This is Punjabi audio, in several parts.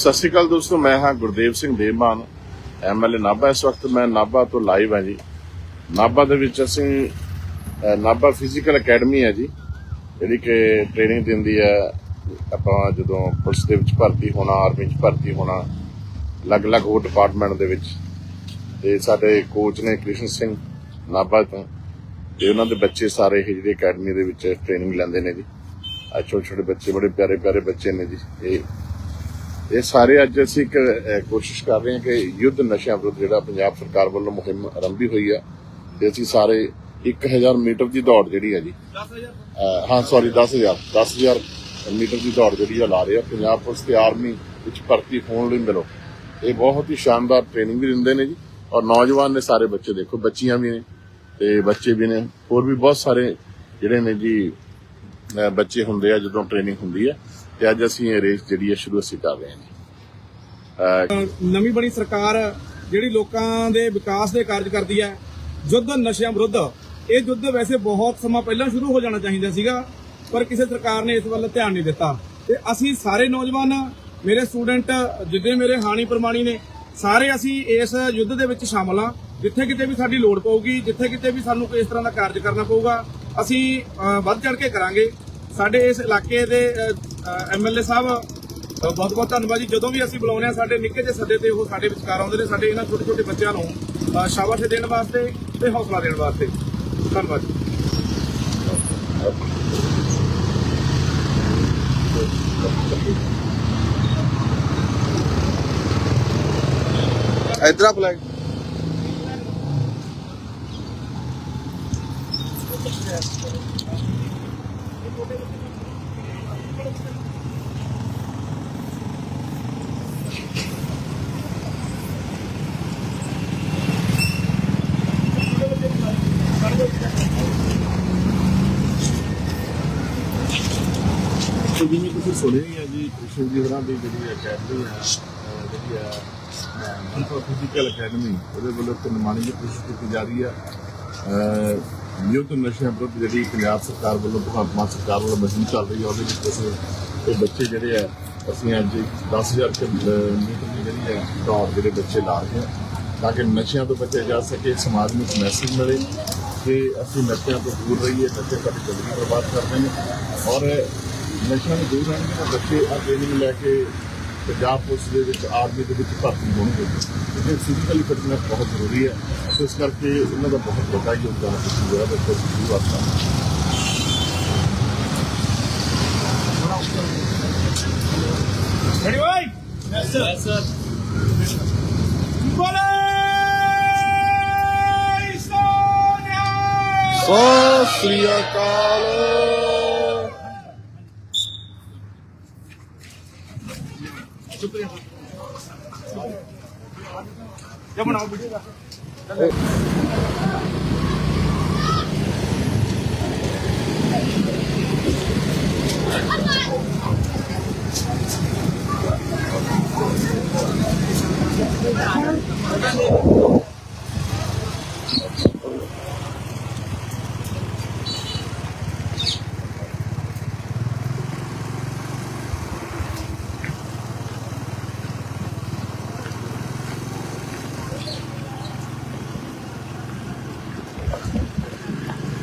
ਸਤਿ ਸ਼੍ਰੀ ਅਕਾਲ ਦੋਸਤੋ, ਮੈਂ ਹਾਂ ਗੁਰਦੇਵ ਸਿੰਘ ਦੇਵਮਾਨ ਐਮਐਲਏ ਨਾਭਾ। ਇਸ ਵਕਤ ਮੈਂ ਨਾਭਾ ਤੋਂ ਲਾਈਵ ਹਾਂ ਜੀ। ਨਾਭਾ ਦੇ ਵਿੱਚ ਅਸੀਂ ਨਾਭਾ ਫਿਜ਼ੀਕਲ ਅਕੈਡਮੀ ਹੈ ਜੀ, ਜਿਹੜੀ ਕਿ ਟ੍ਰੇਨਿੰਗ ਦਿੰਦੀ ਹੈ। ਆਪਾਂ ਜਦੋਂ ਪੁਲਿਸ ਦੇ ਵਿੱਚ ਭਰਤੀ ਹੋਣਾ ਆਰਮੀ 'ਚ ਭਰਤੀ ਹੋਣਾ, ਅਲੱਗ-ਅਲੱਗ ਹੋਰ ਡਿਪਾਰਟਮੈਂਟ ਦੇ ਵਿੱਚ। ਤੇ ਸਾਡੇ ਕੋਚ ਨੇ ਕ੍ਰਿਸ਼ਨ ਸਿੰਘ ਨਾਭਾ ਤੋਂ, ਤੇ ਉਹਨਾਂ ਦੇ ਬੱਚੇ ਸਾਰੇ ਇਹ ਜਿਹੜੀ ਅਕੈਡਮੀ ਦੇ ਵਿੱਚ ਟ੍ਰੇਨਿੰਗ ਲੈਂਦੇ ਨੇ ਜੀ। ਆ ਛੋਟੇ ਛੋਟੇ ਬੱਚੇ, ਬੜੇ ਪਿਆਰੇ ਪਿਆਰੇ ਬੱਚੇ ਨੇ ਜੀ, ਇਹ ਇਹ ਸਾਰੇ ਅੱਜ ਅਸੀਂ ਇੱਕ ਕੋਸ਼ਿਸ਼ ਕਰ ਰਹੇ ਹਾਂ ਕਿ ਯੁੱਧ ਨਸ਼ਿਆਂ ਵਿਰੁੱਧ ਜਿਹੜਾ ਪੰਜਾਬ ਸਰਕਾਰ ਵੱਲੋਂ ਮੁਹਿੰਮ ਆਰੰਭੀ ਹੋਈ ਆ ਤੇ ਅਸੀਂ ਸਾਰੇ 1000 ਮੀਟਰ ਦੀ ਦੌੜ ਜਿਹੜੀ ਹੈ ਜੀ ਅਹ, ਹਾਂ ਸੌਰੀ 10000 10000 ਮੀਟਰ ਦੀ ਦੌੜ ਜਿਹੜੀ ਆ ਲਾ ਰਹੇ ਆ। ਪੰਜਾਬ ਪੁਲਿਸ ਤੇ ਆਰਮੀ ਵਿੱਚ ਭਰਤੀ ਹੋਣ ਲਈ ਮਿਲੋ। ਇਹ ਬਹੁਤ ਹੀ ਸ਼ਾਨਦਾਰ ਟ੍ਰੇਨਿੰਗ ਵੀ ਦਿੰਦੇ ਨੇ ਜੀ ਔਰ ਨੌਜਵਾਨ ਨੇ ਸਾਰੇ ਬੱਚੇ ਦੇਖੋ ਬੱਚੀਆਂ ਵੀ ਨੇ ਤੇ ਬੱਚੇ ਵੀ ਨੇ ਹੋਰ ਵੀ ਬਹੁਤ ਸਾਰੇ ਜਿਹੜੇ ਨੇ ਜੀ ਬੱਚੇ ਹੁੰਦੇ ਆ, ਜਦੋਂ ਟ੍ਰੇਨਿੰਗ ਹੁੰਦੀ ਹੈ ਤੇ ਅੱਜ ਅਸੀਂ ਇਹ ਰੇਸ ਜਿਹੜੀ ਹੈ ਸ਼ੁਰੂ ਅਸੀਂ ਕਰ ਰਹੇ ਹਾਂ ਨਵੀਂ ਬਣੀ ਸਰਕਾਰ ਜਿਹੜੀ ਲੋਕਾਂ ਦੇ ਵਿਕਾਸ ਦੇ ਕਾਰਜ ਕਰਦੀ ਹੈ, ਯੁੱਧ ਨਸ਼ਿਆਂ ਵਿਰੁੱਧ, ਇਹ ਯੁੱਧ ਵੈਸੇ ਬਹੁਤ ਸਮਾਂ ਪਹਿਲਾਂ ਸ਼ੁਰੂ ਹੋ ਜਾਣਾ ਚਾਹੀਦਾ ਸੀਗਾ, ਪਰ ਕਿਸੇ ਸਰਕਾਰ ਨੇ ਇਸ ਵੱਲ ਧਿਆਨ ਨਹੀਂ ਦਿੱਤਾ। ਤੇ ਅਸੀਂ ਸਾਰੇ ਨੌਜਵਾਨ, ਮੇਰੇ ਸਟੂਡੈਂਟ ਜਿੱਦੇ ਮੇਰੇ ਹਾਣੀ ਪ੍ਰਮਾਣੀ ਨੇ, ਸਾਰੇ ਅਸੀਂ ਇਸ ਯੁੱਧ ਦੇ ਵਿੱਚ ਸ਼ਾਮਲ ਹਾਂ। ਜਿੱਥੇ ਕਿਤੇ ਵੀ ਸਾਡੀ ਲੋੜ ਪਊਗੀ, ਜਿੱਥੇ ਕਿਤੇ ਵੀ ਸਾਨੂੰ ਇਸ ਤਰ੍ਹਾਂ ਦਾ ਕਾਰਜ ਕਰਨਾ ਪਊਗਾ ਅਸੀਂ ਵੱਧ ਚੜ ਕੇ ਕਰਾਂਗੇ। ਸਾਡੇ ਇਸ ਇਲਾਕੇ ਦੇ ਐਮਐਲਏ ਸਾਹਿਬ ਬਹੁਤ ਬਹੁਤ ਧੰਨਵਾਦ ਜੀ। ਜਦੋਂ ਵੀ ਅਸੀਂ ਬੁਲਾਉਂਦੇ ਆ ਸਾਡੇ ਨਿੱਕੇ ਜਿਹੇ ਸੱਦੇ ਤੇ ਉਹ ਸਾਡੇ ਵਿਚਕਾਰ ਆਉਂਦੇ ਨੇ, ਸਾਡੇ ਇਹਨਾਂ ਛੋਟੇ ਛੋਟੇ ਬੱਚਿਆਂ ਨੂੰ ਸ਼ਾਬਾਸ਼ ਦੇਣ ਵਾਸਤੇ ਤੇ ਹੌਸਲਾ ਦੇਣ ਵਾਸਤੇ। ਧੰਨਵਾਦ ਜੀ। ਇਧਰ ਆ ਫਲੈਗ ਸੋ ਜਿਵੇਂ ਤੁਸੀਂ ਸੁਣਿਆ ਹੀ ਹੈ ਜੀ, ਕ੍ਰਿਸ਼ਨ ਜੀ ਹੋਰਾਂ ਦੀ ਜਿਹੜੀ ਅਕੈਡਮੀ ਹੈ ਜਿਹੜੀ ਹੈ ਮਨਪਾ ਫਿਜ਼ੀਕਲ ਅਕੈਡਮੀ ਉਹਦੇ ਵੱਲੋਂ ਇੱਕ ਦੀ ਕੋਸ਼ਿਸ਼ ਕੀਤੀ ਜਾ ਰਹੀ ਹੈ ਯੁੱਧ ਨਸ਼ਿਆਂ ਵਿਰੁੱਧ ਜਿਹੜੀ ਪੰਜਾਬ ਸਰਕਾਰ ਵੱਲੋਂ, ਭਗਵੰਤ ਮਾਨ ਸਰਕਾਰ ਵੱਲੋਂ ਮੁਹਿੰਮ ਚੱਲ ਰਹੀ ਹੈ ਉਹਦੇ ਵਿੱਚ ਅਸੀਂ ਇਹ ਬੱਚੇ ਜਿਹੜੇ ਆ, ਅਸੀਂ ਅੱਜ 10000 ਕਿ ਮੀਟਰ ਦੀ ਜਿਹੜੀ ਹੈ ਦੌੜ ਜਿਹੜੇ ਬੱਚੇ ਲਾ ਰਹੇ ਹਾਂ ਤਾਂ ਕਿ ਨਸ਼ਿਆਂ ਤੋਂ ਬਚਿਆ ਜਾ ਸਕੇ, ਸਮਾਜ ਨੂੰ ਇੱਕ ਮੈਸੇਜ ਮਿਲੇ ਕਿ ਅਸੀਂ ਨਸ਼ਿਆਂ ਤੋਂ ਦੂਰ ਰਹੀਏ, ਨਸ਼ੇ ਸਾਡੀ ਜ਼ਿੰਦਗੀ ਬਰਬਾਦ ਕਰ ਰਹੇ ਨੇ। ਔਰ ਨਸ਼ਿਆਂ ਤੋਂ ਦੂਰ ਰਹਿਣਗੇ ਤਾਂ ਬੱਚੇ ਆ ਟ੍ਰੇਨਿੰਗ ਲੈ ਕੇ ਪੰਜਾਬ ਪੁਲਿਸ ਦੇ ਵਿੱਚ ਆਰਮੀ ਦੇ ਵਿੱਚ ਭਰਤੀ ਹੋਣਗੇ। ਕਿਉਂਕਿ ਫਿਜ਼ੀਕਲੀ ਫਿਟਨੈਸ ਬਹੁਤ ਜ਼ਰੂਰੀ ਹੈ। ਇਸ ਕਰਕੇ ਇਹਨਾਂ ਦਾ ਬਹੁਤ ਵੱਡਾ ਯੋਗਦਾਨ ਹੈ। ਤੁਸੀਂ ਜਿਹੜਾ ਬੱਚੇ ਸ਼ੁਰੂ ਆਤਾ ਰੈਡੀ ਬਾਈ ਯੈਸ ਸਰ ਬੋਲੇ ਸੋਨਿਆ ਸਤਿ ਸ੍ਰੀ ਅਕਾਲ ਜਬ ਬਣਾਓ ਵੀਡੀਓ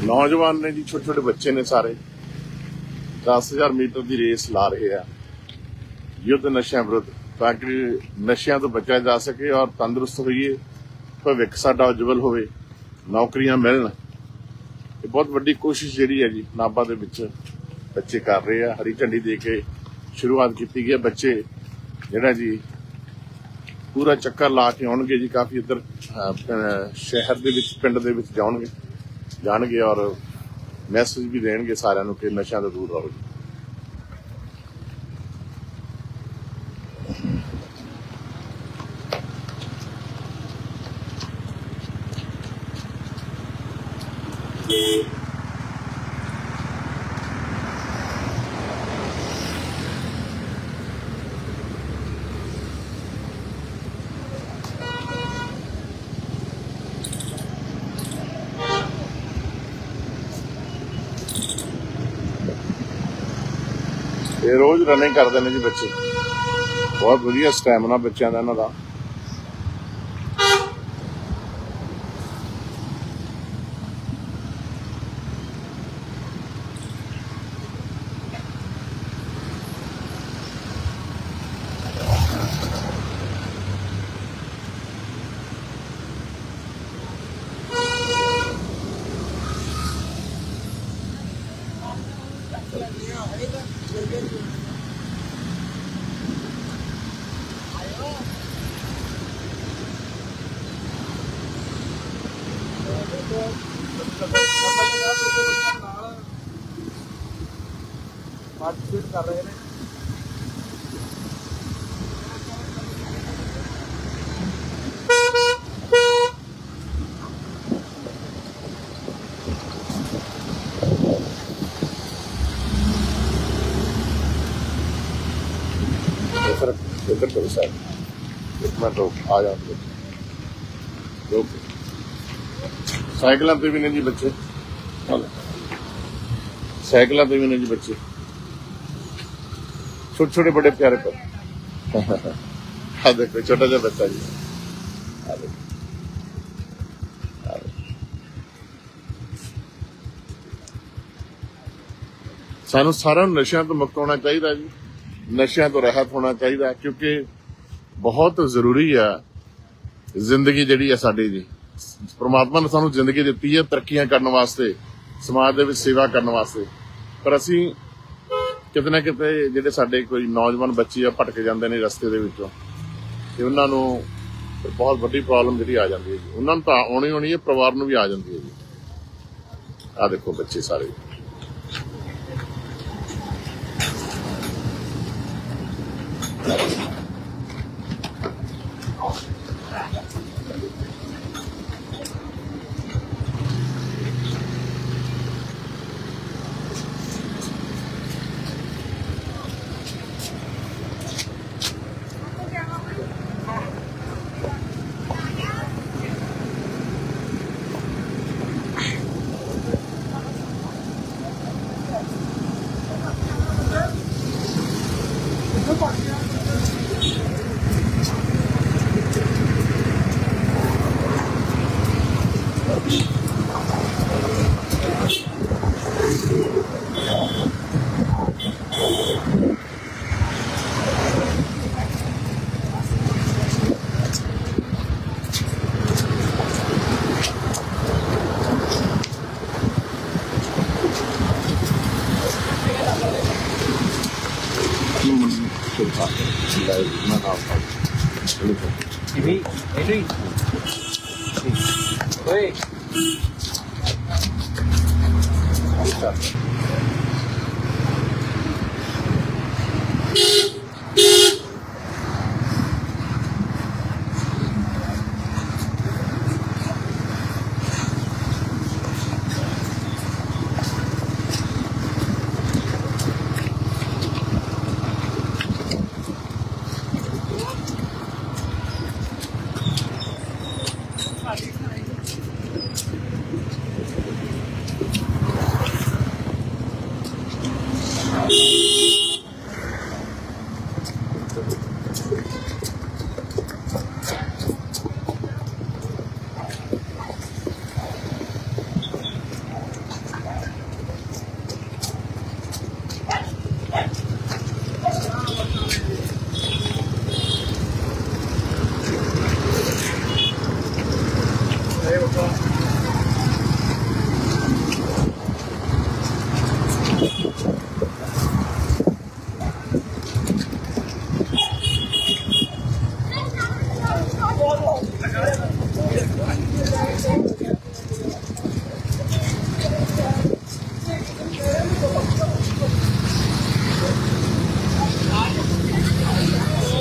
ਨੌਜਵਾਨ ਨੇ ਜੀ ਛੋਟੇ ਛੋਟੇ ਬੱਚੇ ਨੇ ਸਾਰੇ। 10000 ਮੀਟਰ ਦੀ ਰੇਸ ਲਾ ਰਹੇ ਆ। ਯੁੱਧ ਨਸ਼ਿਆਂ ਵਿਰੁੱਧ, ਤਾਂ ਕਿ ਨਸ਼ਿਆਂ ਤੋਂ ਬਚਿਆ ਜਾ ਸਕੇ ਔਰ ਤੰਦਰੁਸਤ ਹੋਈਏ ਭਵਿੱਖ ਸਾਡਾ ਉਜਵਲ ਹੋਵੇ, ਨੌਕਰੀਆਂ ਮਿਲਣ। ਇਹ ਬਹੁਤ ਵੱਡੀ ਕੋਸ਼ਿਸ਼ ਜਿਹੜੀ ਹੈ ਜੀ, ਨਾਭਾ ਦੇ ਵਿੱਚ ਬੱਚੇ ਕਰ ਰਹੇ ਆ। ਹਰੀ ਝੰਡੀ ਦੇ ਕੇ ਸ਼ੁਰੂਆਤ ਕੀਤੀ ਗਈ ਹੈ। ਬੱਚੇ ਜਿਹੜਾ ਜੀ, ਪੂਰਾ ਚੱਕਰ ਲਾ ਕੇ ਆਉਣਗੇ ਜੀ, ਕਾਫੀ ਇੱਧਰ ਸ਼ਹਿਰ ਦੇ ਵਿੱਚ, ਪਿੰਡ ਦੇ ਵਿੱਚ ਜਾਣਗੇ। ਜਾਣਗੇ ਔਰ ਮੈਸੇਜ ਵੀ ਦੇਣਗੇ ਸਾਰਿਆਂ ਨੂੰ ਕਿ ਨਸ਼ਿਆਂ ਤੋਂ ਦੂਰ ਰਹੋ ਜੀ। ਇਹ ਰੋਜ਼ ਰਨਿੰਗ ਕਰਦੇ ਨੇ ਜੀ ਬੱਚੇ। ਬਹੁਤ ਵਧੀਆ ਸਟੈਮਿਨਾ ਬੱਚਿਆਂ ਦਾ ਇਹਨਾਂ ਦਾ। ਪਾਰਟਿਸਿਪੇਟ ਕਰ ਰਹੇ ਨੇ ਇੱਧਰ ਇੱਧਰ ਕਰੋ ਸਰ ਇੱਕ ਮਿੰਟ ਰੁਕ, ਆ ਜਾ ਰੁਕ। ਸਾਈਕਲਾਂ ਤੇ ਵੀ ਨੇ ਜੀ ਬੱਚੇ। ਸਾਈਕਲਾਂ ਤੇ ਵੀ ਨੇ ਜੀ ਬੱਚੇ। ਛੋਟੇ ਛੋਟੇ ਬੜੇ ਪਿਆਰੇ ਪਰ। ਆ ਦੇਖੋ, ਛੋਟਾ ਜਿਹਾ ਬੱਚਾ ਜੀ। ਆ ਦੇਖੋ। ਸਾਨੂੰ ਸਾਰਿਆਂ ਨੂੰ ਨਸ਼ਿਆਂ ਤੋਂ ਮੁਕਤ ਹੋਣਾ ਚਾਹੀਦਾ ਜੀ। ਨਸ਼ਿਆਂ ਤੋਂ ਰਹਿਤ ਹੋਣਾ ਚਾਹੀਦਾ, ਕਿਉਂਕਿ ਬਹੁਤ ਜ਼ਰੂਰੀ ਆ ਜ਼ਿੰਦਗੀ ਜਿਹੜੀ ਆ ਸਾਡੀ ਜੀ ਪ੍ਰਮਾਤਮਾ ਨੇ ਸਾਨੂੰ ਜ਼ਿੰਦਗੀ ਦਿੱਤੀ ਹੈ ਤਰੱਕੀਆਂ ਕਰਨ ਵਾਸਤੇ, ਸਮਾਜ ਦੇ ਵਿੱਚ ਸੇਵਾ ਕਰਨ ਵਾਸਤੇ। ਪਰ ਅਸੀਂ ਕਿਤੇ ਨਾ ਕਿਤੇ ਜਿਹੜੇ ਸਾਡੇ ਕੋਈ ਨੌਜਵਾਨ ਬੱਚੇ ਆ, ਭਟਕ ਜਾਂਦੇ ਨੇ ਰਸਤੇ ਦੇ ਵਿੱਚੋਂ। ਤੇ ਉਹਨਾਂ ਨੂੰ ਬਹੁਤ ਵੱਡੀ ਪ੍ਰੋਬਲਮ ਜਿਹੜੀ ਆ ਜਾਂਦੀ ਹੈ ਜੀ। ਉਹਨਾਂ ਨੂੰ ਤਾਂ ਆਉਣੀ ਹੋਣੀ ਹੈ, ਪਰਿਵਾਰ ਨੂੰ ਵੀ ਆ ਜਾਂਦੀ ਹੈ ਜੀ। ਆ ਦੇਖੋ ਬੱਚੇ ਸਾਰੇ। cabeza. 李斌，李斌，喂。